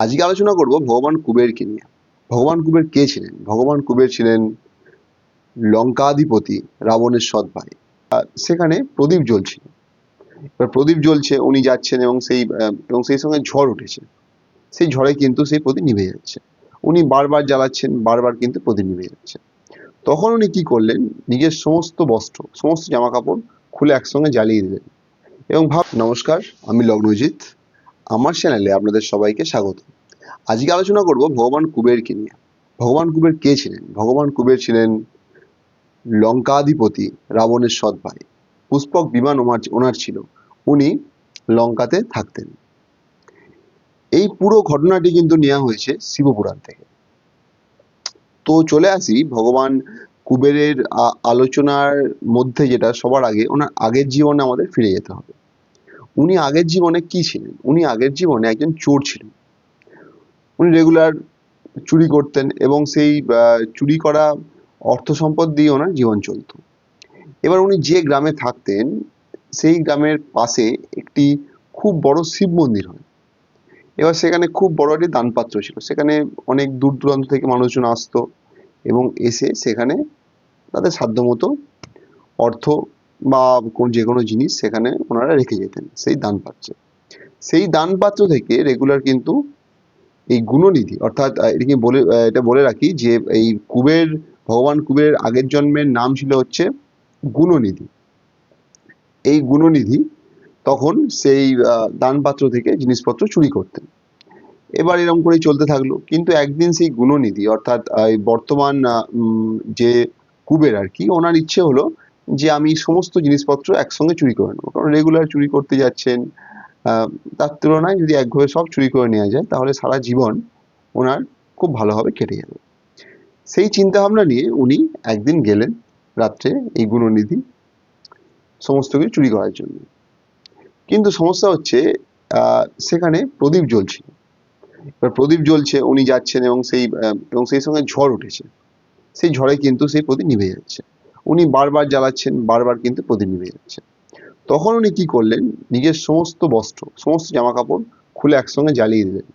আজকে আলোচনা করব ভগবান কুবেরকে নিয়ে। ভগবান কুবের কে ছিলেন? ভগবান কুবের ছিলেন লঙ্কাধিপতি রাবণের সৎ ভাই সেখানে প্রদীপ জ্বলছিল। এবার প্রদীপ জ্বলছে, উনি যাচ্ছেন এবং সেই এবং সেই সঙ্গে ঝড় উঠেছে। সেই ঝড়ে কিন্তু সেই প্রদীপ নিভে যাচ্ছে। উনি বারবার জ্বালাচ্ছেন, বারবার কিন্তু প্রদীপ নিভে যাচ্ছে। তখন উনি কি করলেন? নিজের সমস্ত বস্ত্র, সমস্ত জামা কাপড় খুলে একসঙ্গে জ্বালিয়ে দিলেন। এবং ভাব, নমস্কার, আমি লগ্নজিৎ। আমার চ্যানেলে আপনাদের সবাইকে স্বাগত। আজকে আলোচনা করব ভগবান কুবেরকে নিয়ে। ভগবান কুবের কে ছিলেন? ভগবান কুবের ছিলেন লঙ্কাধিপতি রাবণের সৎ ভাই। পুষ্পক বিমান ওনার ওনার ছিল। উনি লঙ্কাতে থাকতেন। এই পুরো ঘটনাটি কিন্তু নেওয়া হয়েছে শিবপুরাণ থেকে। তো চলে আসি ভগবান কুবেরের আলোচনার মধ্যে যেটা সবার আগে, ওনার আগের জীবনে আমাদের ফিরে যেতে হবে। উনি আগের জীবনে কি ছিলেন? উনি আগের জীবনে একজন চোর ছিলেন। উনি রেগুলার চুরি করতেন এবং সেই চুরি করা অর্থ সম্পদ দিয়ে ওনার জীবন চলতো। এবার উনি যে গ্রামে থাকতেন, সেই গ্রামের পাশে একটি খুব বড় শিব মন্দির হয়। এবার সেখানে খুব বড় একটি দানপাত্র ছিল। সেখানে অনেক দূর দূরান্ত থেকে মানুষজন আসতো এবং এসে সেখানে তাদের সাধ্যমতো অর্থ বা কোন যে কোনো জিনিস সেখানে ওনারা রেখে যেতেন, সেই দানপাত্রে সেই দান পাত্র থেকে রেগুলার কিন্তু এই গুণনিধি, অর্থাৎ এটাকে বলে এটা বলে রাখি যে এই কুবের, ভগবান কুবেরের আগের জন্মের নাম ছিল হচ্ছে গুণনিধি। এই গুণনিধি তখন সেই দানপাত্র থেকে জিনিসপত্র চুরি করতেন। এবার এরকম করেই চলতে থাকল। কিন্তু একদিন সেই গুণনিধি, অর্থাৎ বর্তমান যে কুবের আর কি, ওনার ইচ্ছে হলো যে আমি সমস্ত জিনিসপত্র একসঙ্গে চুরি করে নেব। কারণ রেগুলার চুরি করতে যাচ্ছেন তার তুলনায় যদি একভাবে সব চুরি করে নেওয়া যায়, তাহলে সারা জীবন ওনার খুব ভালোভাবে কেটে যাবে। সেই চিন্তা ভাবনা নিয়ে উনি একদিন গেলেন রাত্রে এই গুণনিধি সমস্ত কিছু চুরি করার জন্য। কিন্তু সমস্যা হচ্ছে সেখানে প্রদীপ জ্বলছিল এবার প্রদীপ জ্বলছে, উনি যাচ্ছেন এবং সেই এবং সেই সঙ্গে ঝড় উঠেছে। সেই ঝড়ে কিন্তু সেই প্রদীপ নিভে যাচ্ছে। উনি বারবার জ্বালাচ্ছেন, বারবার কিন্তু প্রদীপ নিভে যাচ্ছে তখন উনি কি করলেন? নিজের সমস্ত বস্ত্র, সমস্ত জামা কাপড় খুলে একসঙ্গে জ্বালিয়ে দিলেন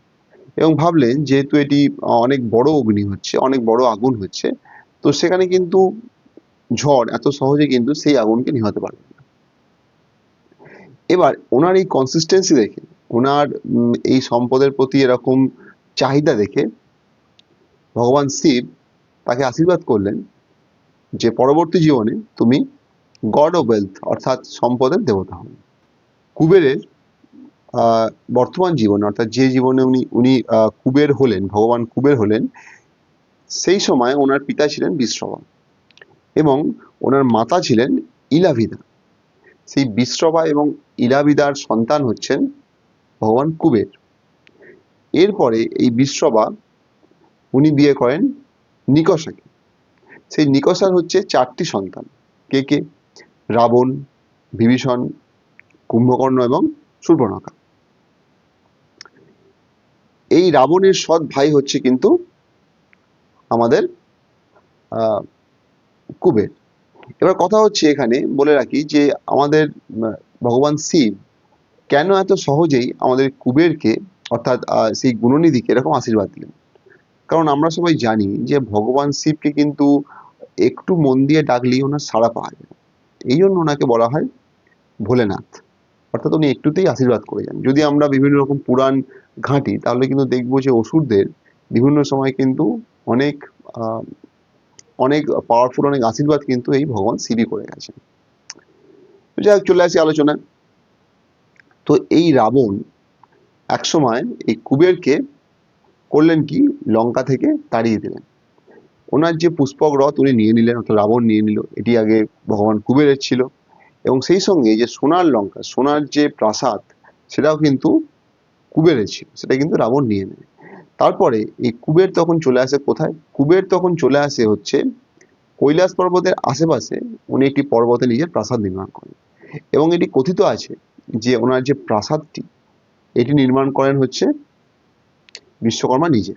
এবং ভাবলেন, যেহেতু এটি অনেক বড় অগ্নি হচ্ছে, অনেক বড় আগুন হচ্ছে, তো সেখানে কিন্তু ঝড় এত সহজে কিন্তু সেই আগুনকে নিভাতে পারবে না। এবার ওনার এই কনসিস্টেন্সি দেখে, ওনার এই সম্পদের প্রতি এরকম চাহিদা দেখে ভগবান শিব তাকে আশীর্বাদ করলেন যে পরবর্তী জীবনে তুমি গড অফ ওয়েলথ অর্থাৎ সম্পদের দেবতা হন কুবেরের বর্তমান জীবন, অর্থাৎ যে জীবনে উনি উনি কুবের হলেন, ভগবান কুবের হলেন, সেই সময় ওনার পিতা ছিলেন বিশ্রবা এবং ওনার মাতা ছিলেন ইলাভিদা। সেই বিশ্রবা এবং ইলাভিদার সন্তান হচ্ছেন ভগবান কুবের। এরপরে এই বিশ্রবা উনি বিয়ে করেন নিকষাকে সেই নিকষার হচ্ছে চারটি সন্তান। কে কে? রাবণ, বিভীষণ, কুম্ভকর্ণ এবং শূর্পণখা এই রাবণের সৎ ভাই হচ্ছে কিন্তু আমাদের কুবের। এবার কথা হচ্ছে এখানে বলে রাখি যে আমাদের ভগবান শিব কেন এত সহজেই আমাদের কুবেরকে অর্থাৎ সেই গুণনিধিকে এরকম আশীর্বাদ দিলেন? কারণ আমরা সবাই জানি যে ভগবান শিবকে কিন্তু একটু মন দিয়ে ডাকলেই ওনার সাড়া পাওয়া যায়। এই জন্য ওনাকে বলা হয় ভোলেনাথ। অর্থাৎ উনি একটুতেই আশীর্বাদ করে যান। যদি আমরা বিভিন্ন রকম পুরাণ ঘাঁটি তাহলে কিন্তু দেখব যে অসুরদের বিভিন্ন সময় কিন্তু অনেক অনেক পাওয়ারফুল অনেক আশীর্বাদ কিন্তু এই ভগবান শিবই করে গেছেন। যাই হোক, চলে আসি আলোচনায়। তো এই রাবণ একসময় এই কুবেরকে করলেন কি? লঙ্কা থেকে তাড়িয়ে দিলেন। ওনার যে পুষ্পক রথ উনি নিয়ে নিলেন, অর্থাৎ রাবণ নিয়ে নিল, এটি আগে ভগবান কুবেরের ছিল। এবং সেই সঙ্গে যে সোনার লঙ্কা, সোনার যে প্রাসাদ, সেটাও কিন্তু কুবেরের ছিল, সেটা কিন্তু রাবণ নিয়ে নেয়। তারপরে এই কুবের তখন চলে আসে কোথায়? কুবের তখন চলে আসে হচ্ছে কৈলাস পর্বতের আশেপাশে উনি একটি পর্বতে নিজের প্রাসাদ নির্মাণ করেন। এবং এটি কথিত আছে যে ওনার যে প্রাসাদটি, এটি নির্মাণ করেন হচ্ছে বিশ্বকর্মা নিজে।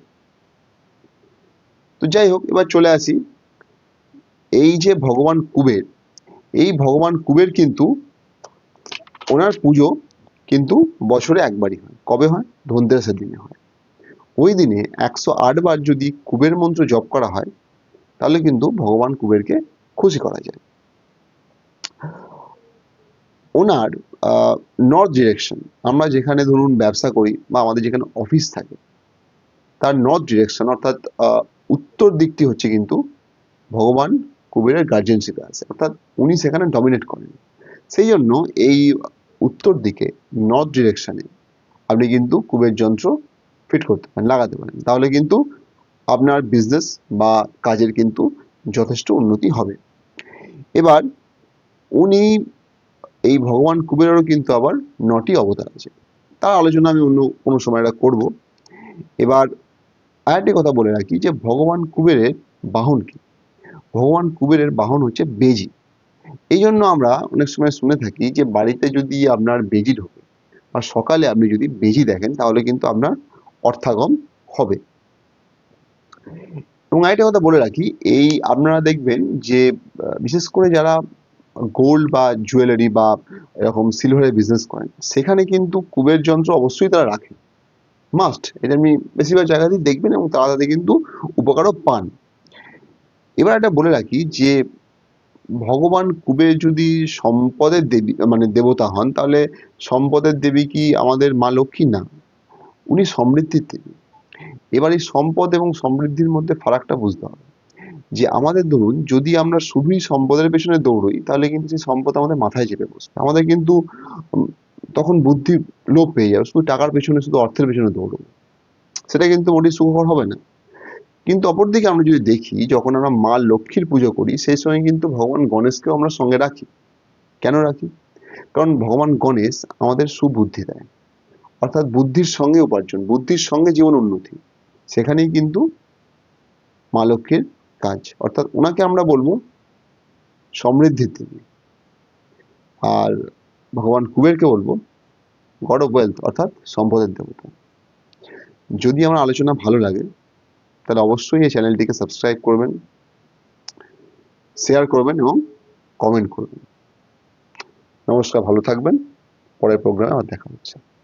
তো যাই হোক, এবার চলে আসি। এই যে ভগবান কুবের, এই ভগবান কুবের কিন্তু ওনার পুজো কিন্তু বছরে একবারই হয়। কবে হয়? ধনতেরাসের দিনে হয়। ওই দিনে একশো আট বার যদি কুবের মন্ত্র জপ করা হয়, তাহলে কিন্তু ভগবান কুবেরকে খুশি করা যায়। ওনার নর্থ ডিরেকশন আমরা যেখানে ধরুন ব্যবসা করি বা আমাদের যেখানে অফিস থাকে তার নর্থ ডিরেকশন অর্থাৎ উত্তর দিকটি হচ্ছে কিন্তু ভগবান কুবেরের গার্জেনশিপে আছে। অর্থাৎ উনি সেখানে ডমিনেট করেন। সেই জন্য এই উত্তর দিকে নর্থ ডিরেকশনে আপনি কিন্তু কুবের যন্ত্র ফিট করতে পারেন, লাগাতে পারেন। তাহলে কিন্তু আপনার বিজনেস বা কাজের কিন্তু যথেষ্ট উন্নতি হবে। এবার উনি এই ভগবান কুবেরেরও কিন্তু আবার নটি অবতার আছে। তার আলোচনা আমি অন্য কোনো সময় এটা করব। এবার আরেকটি কথা বলে রাখি যে ভগবান কুবেরের বাহন কি? ভগবান কুবেরের বাহন হচ্ছে বেজি। এই জন্য আমরা অনেক সময় শুনে থাকি যে বাড়িতে যদি আপনার বেজি ঢোকে আর সকালে আপনি যদি বেজি দেখেন তাহলে কিন্তু আপনার অর্থাগম হবে। এবং আরেকটা কথা বলে রাখি, এই আপনারা দেখবেন যে বিশেষ করে যারা গোল্ড বা জুয়েলারি বা এরকম সিলভারের বিজনেস করেন, সেখানে কিন্তু কুবের যন্ত্র অবশ্যই তারা রাখেন মাস্ট এটা আপনি বেশিরভাগ জায়গাতেই দেখবেন এবং তারা তাতে কিন্তু উপকারও পান। এবার একটা বলে রাখি যে, ভগবান কুবের যদি সম্পদের দেবী মানে দেবতা হন, তাহলে সম্পদের দেবী কি আমাদের মা লক্ষ্মী? না। উনি সমৃদ্ধির দেবী। এবার এই সম্পদ এবং সমৃদ্ধির মধ্যে ফারাকটা বুঝতে হবে। যে আমাদের ধরুন, যদি আমরা শুধুই সম্পদের পেছনে দৌড়ই, তাহলে কিন্তু সেই সম্পদ আমাদের মাথায় চেপে বসবে। আমাদের কিন্তু তখন বুদ্ধি লোপ পেয়ে যাবে, শুধু টাকার পেছনে, শুধু অর্থের পেছনে দৌড়বো। সেটা কিন্তু মোটেই সুখকর হবে না। কিন্তু অপরদিকে আমরা যদি দেখি, যখন আমরা মা লক্ষ্মীর পুজো করি, সেই সময় কিন্তু ভগবান গণেশকেও আমরা সঙ্গে রাখি। কেন রাখি? কারণ ভগবান গণেশ আমাদের সুবুদ্ধি দেয়। অর্থাৎ বুদ্ধির সঙ্গে উপার্জন, বুদ্ধির সঙ্গে জীবন উন্নতি। সেখানেই কিন্তু মা লক্ষ্মীর কাজ। অর্থাৎ ওনাকে আমরা বলব সমৃদ্ধির দেবী আর ভগবান কুবেরকে বলব গড অফ ওয়েলথ অর্থাৎ সম্পদের দেবতা। যদি আমার আলোচনা ভালো লাগে, তাহলে অবশ্যই এই চ্যানেলটিকে সাবস্ক্রাইব করবেন শেয়ার করবেন এবং কমেন্ট করবেন। নমস্কার, ভালো থাকবেন। পরের প্রোগ্রামে আবার দেখা হচ্ছে।